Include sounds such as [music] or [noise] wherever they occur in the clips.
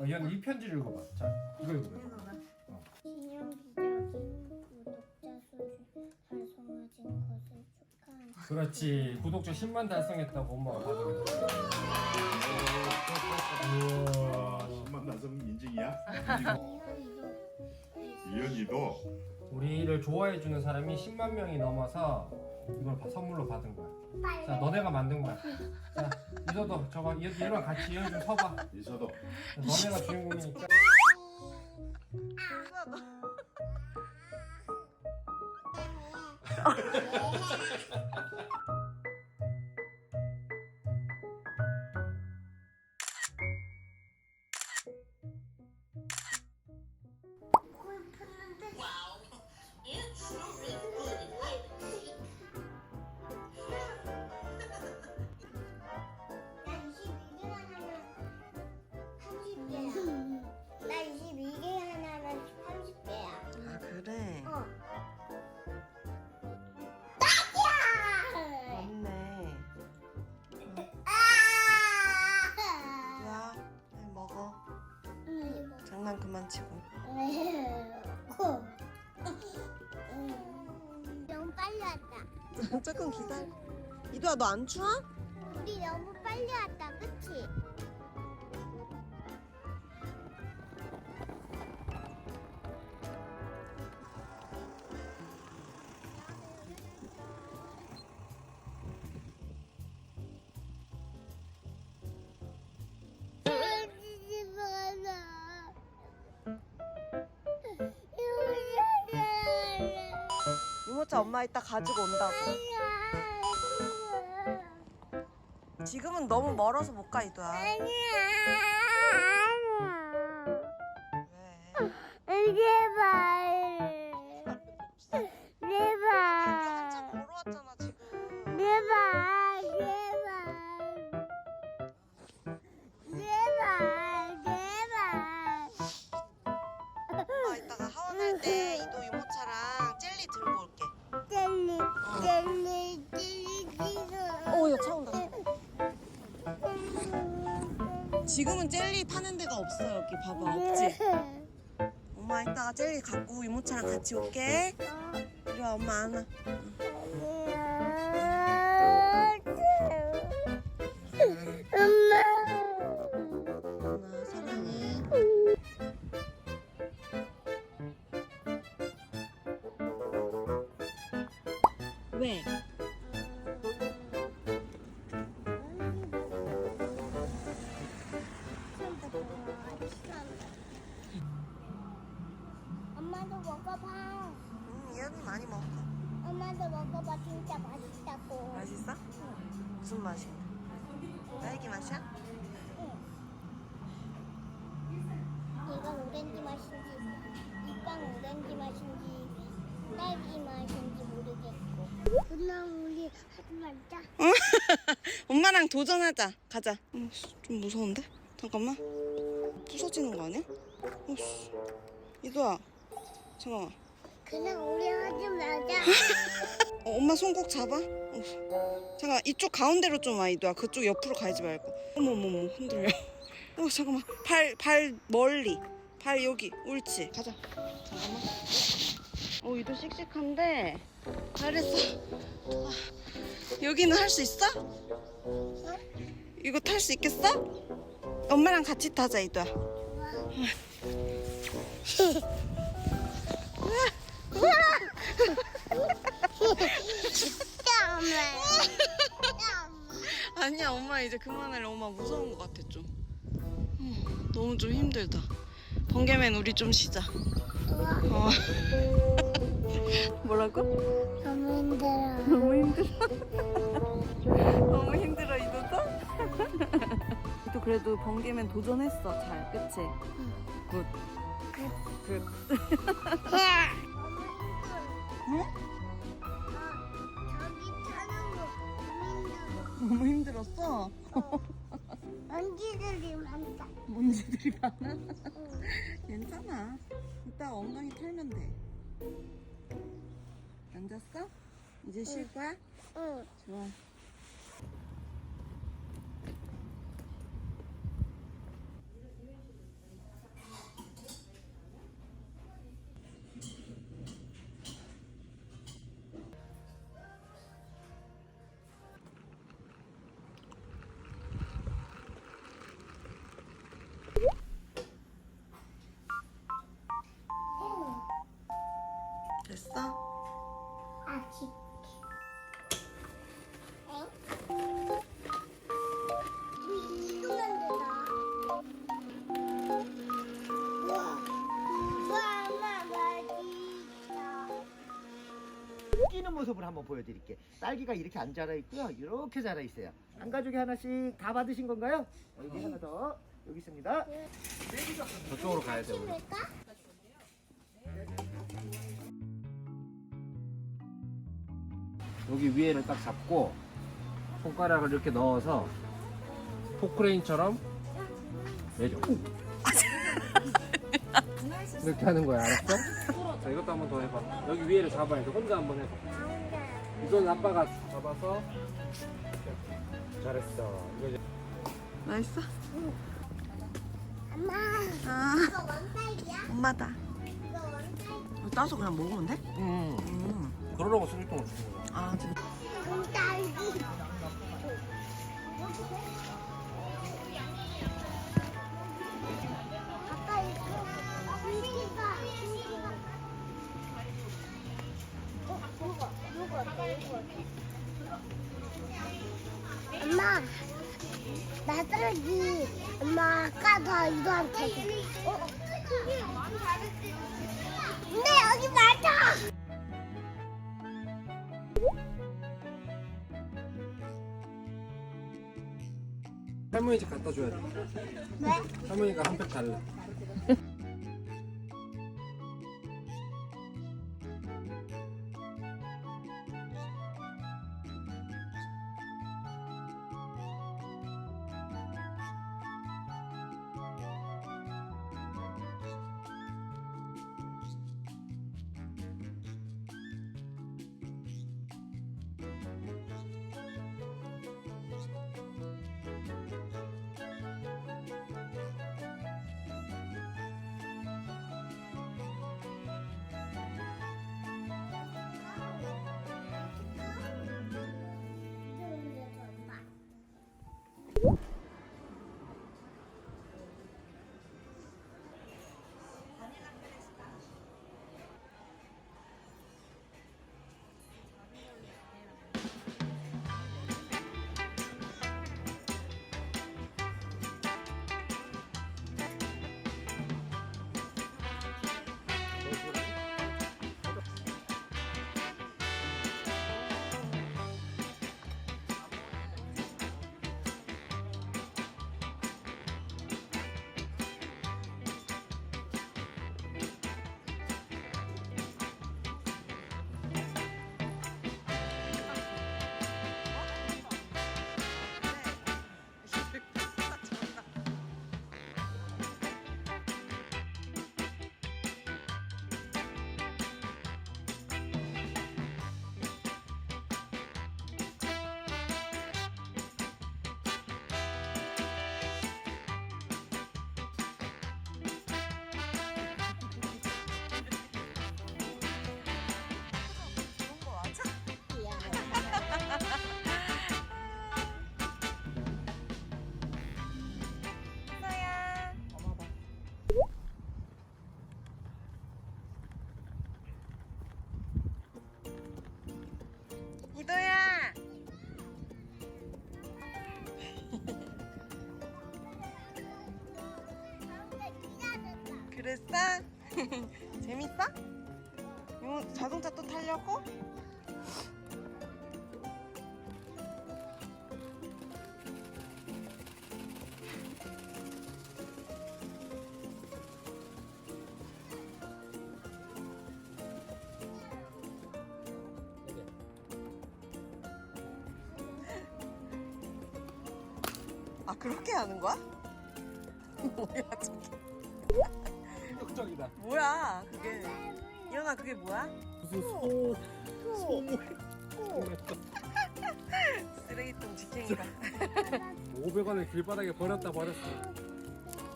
아, 얘는 이 편지를 읽어봐. 자, 이거 읽어봐. 기념 비자기 구독자 수 달성하신 것을 축하합니다. 그렇지. 구독자 10만 달성했다고 엄마가 받은 거. 우와. 10만 나성 인증이야? 이현이도 우리를 좋아해 주는 사람이 10만 명이 넘어서 이걸 바- 선물로 받은 거야. 자, 너네가 만든 거야. 자, 이서도 저거 얘- 얘랑 같이 얘좀 서봐. 이서도 너네가 주인공이니까. [laughs] 빨리 왔다. 조금 기다려. 이도야 너 안 추워? 우리 너무 빨리 왔다, 그치? 유모차 엄마 이따 가지고 온다고. 지금은 너무 멀어서 못 가 이도야. 왜? 지금은 젤리 파는 데가 없어 여기 봐봐 없지? 엄마 이따가 젤리 갖고 유모차랑 같이 올게. 이리 와 엄마 안아. 엄마. 사랑해. 왜? 무슨 맛이야? 딸기 맛이야? 얘가 오렌지 맛인지, 이빵 오렌지 맛인지, 딸기 맛인지 모르겠고. 그럼 우리 하지 말자. [laughs] 엄마랑 도전하자. 가자. 어, 씨, 좀 무서운데? 잠깐만. 부서지는 거 아니야? 어, 씨. 이도야. 잠깐만. 그냥 우리 하지 말자. [laughs] 어, 엄마 손 꼭 잡아. 어, 잠깐 이쪽 가운데로 좀 와 이도야. 그쪽 옆으로 가지 말고. 어머 어머 어머 흔들려. [laughs] 어 잠깐만. 발 발 멀리. 발 여기. 옳지. 가자. 잠깐만. 어 이도 씩씩한데. 잘했어. 아, 여기는 할 수 있어? 이거 탈 수 있겠어? 엄마랑 같이 타자 이도야. [laughs] [laughs] 아니야 엄마 이제 그만할래 엄마 무서운 것 같아 좀 음, 너무 좀 힘들다 번개맨 우리 좀 쉬자 어. [laughs] 뭐라고? 너무 힘들어. [laughs] 너무 힘들어 [laughs] 너무 힘들어 이도도? 이도 그래도 번개맨 도전했어 잘 그치? 굿 굿. 응? 저기 너무 힘들었어? 먼지들이 많다. 먼지들이 많아? [laughs] 괜찮아 이따 엉덩이 털면 돼 앉았어? 이제 쉴 거야? 응. 좋아 모습을 한번 보여드릴게. 딸기가 이렇게 안 자라 있고요. 이렇게 자라 있어요. 한 가족에 하나씩 다 받으신 건가요? 여기 하나 더 여기 있습니다. 저쪽으로 가야 돼 우리. 될까? 여기 위에를 딱 잡고 손가락을 이렇게 넣어서 포크레인처럼 내줘. [laughs] 이렇게 하는 거야, 알았어? 자, 이것도 한번 더 해봐. 여기 위에를 잡아야 돼. 혼자 한번 해봐. 이건 아빠가 잡아서 잘했어. 이거 이제 맛있어? 엄마, 아 이거 원딸기야? 엄마다. 이거. 따서 그냥 먹으면 돼? 음, 음. 그러려고 쓰레기통을 주는 거야. 아 진짜. 원딸기. 아빠 이거 공기가 공기가. 어, 누가 누가 누가? 엄마, 나 딸기. 엄마 아까 더 이거한테. 줘. 어? 근데 여기 맞아. 할머니 집 갖다 줘야 돼. 왜? 할머니가 한 팩 달래. 이 그랬어? [laughs] 재밌어? 이모 자동차 또 타려고? 아 그렇게 하는 거야? [laughs] 뭐야 저게 혁적이다. 뭐야 그게 일어나 그게 뭐야? 무슨 소, 소, [laughs] 쓰레기통 직행이다 [laughs] 500원을 길바닥에 버렸다 버렸어.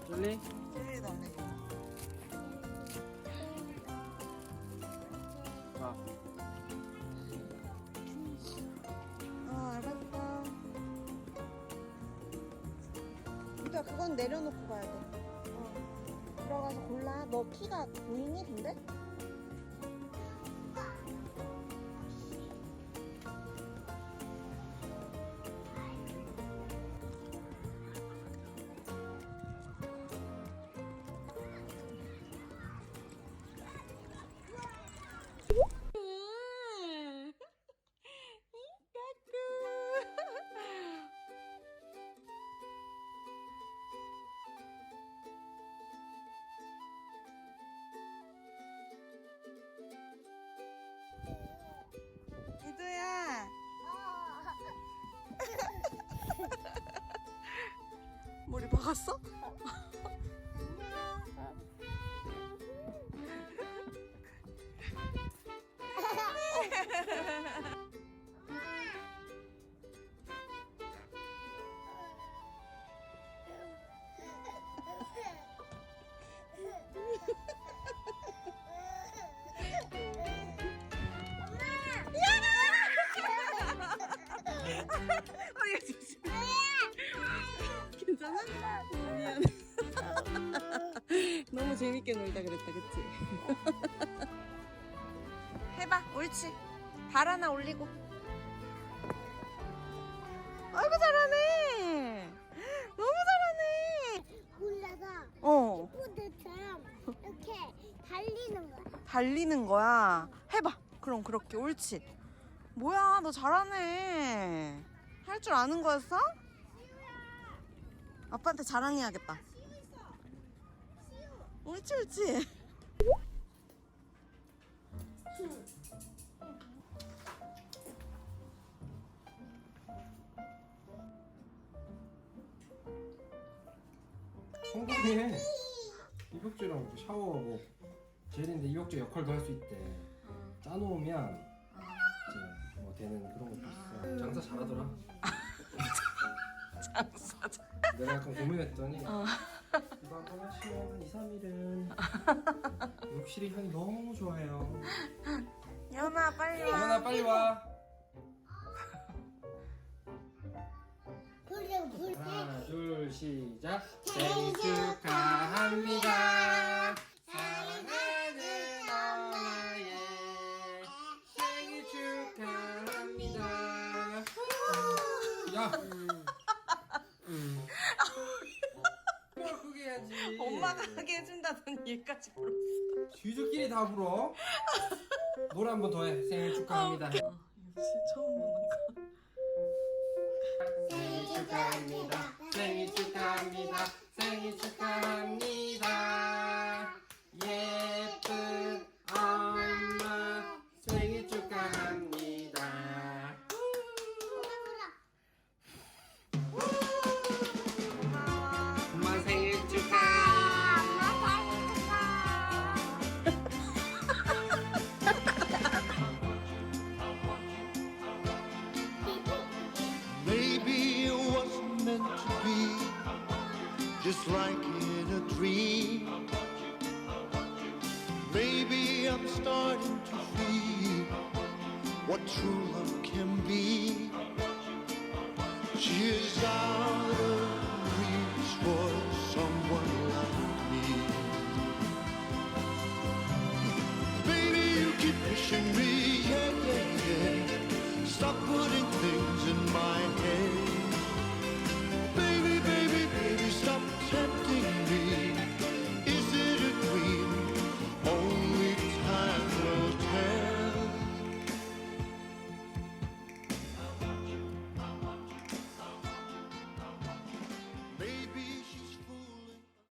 쫄리? 쓰레기도. 아, 아 그건 내려놓고 가야 돼 골라 너 키가 보이니 근데? 박았어? 미안. [laughs] 너무 재밌게 놀다 그랬다, 그치? [laughs] 해봐, 옳지. 발 하나 올리고. 아이고, 잘하네. 너무 잘하네. 골라서 어, 푸드처럼 이렇게 달리는 거야. 달리는 거야. 해봐. 그럼 그렇게, 옳지. 뭐야, 너 잘하네. 할 줄 아는 거였어? 아빠한테 자랑해야겠다. 옳지, 옳지. 성공해. 이국주랑 샤워하고 젤인데 이국주 역할도 할 수 있대. 짜놓으면 이제 뭐 되는 그런 것도 있어. 장사 잘하더라. [laughs] 내가 약간 고민했더니 이거 한 번 하시면 한 2, 3일은 욕실이 향이 너무 좋아요. 연아, 빨리 와. 이현아 빨리 와. 불려 불. 하나 둘 시작. 생일 축하합니다. 하게 해준다더니 얘까지 불렀어. 쥐들끼리 다 불어. 노래 한번 더 해. 생일 축하합니다. 아, 이거 진짜 처음 보는 거. 생일 축하합니다. 생일 축하합니다. 생일 축하합니다. Just like in a dream. Maybe I'm starting to feel what true love can be.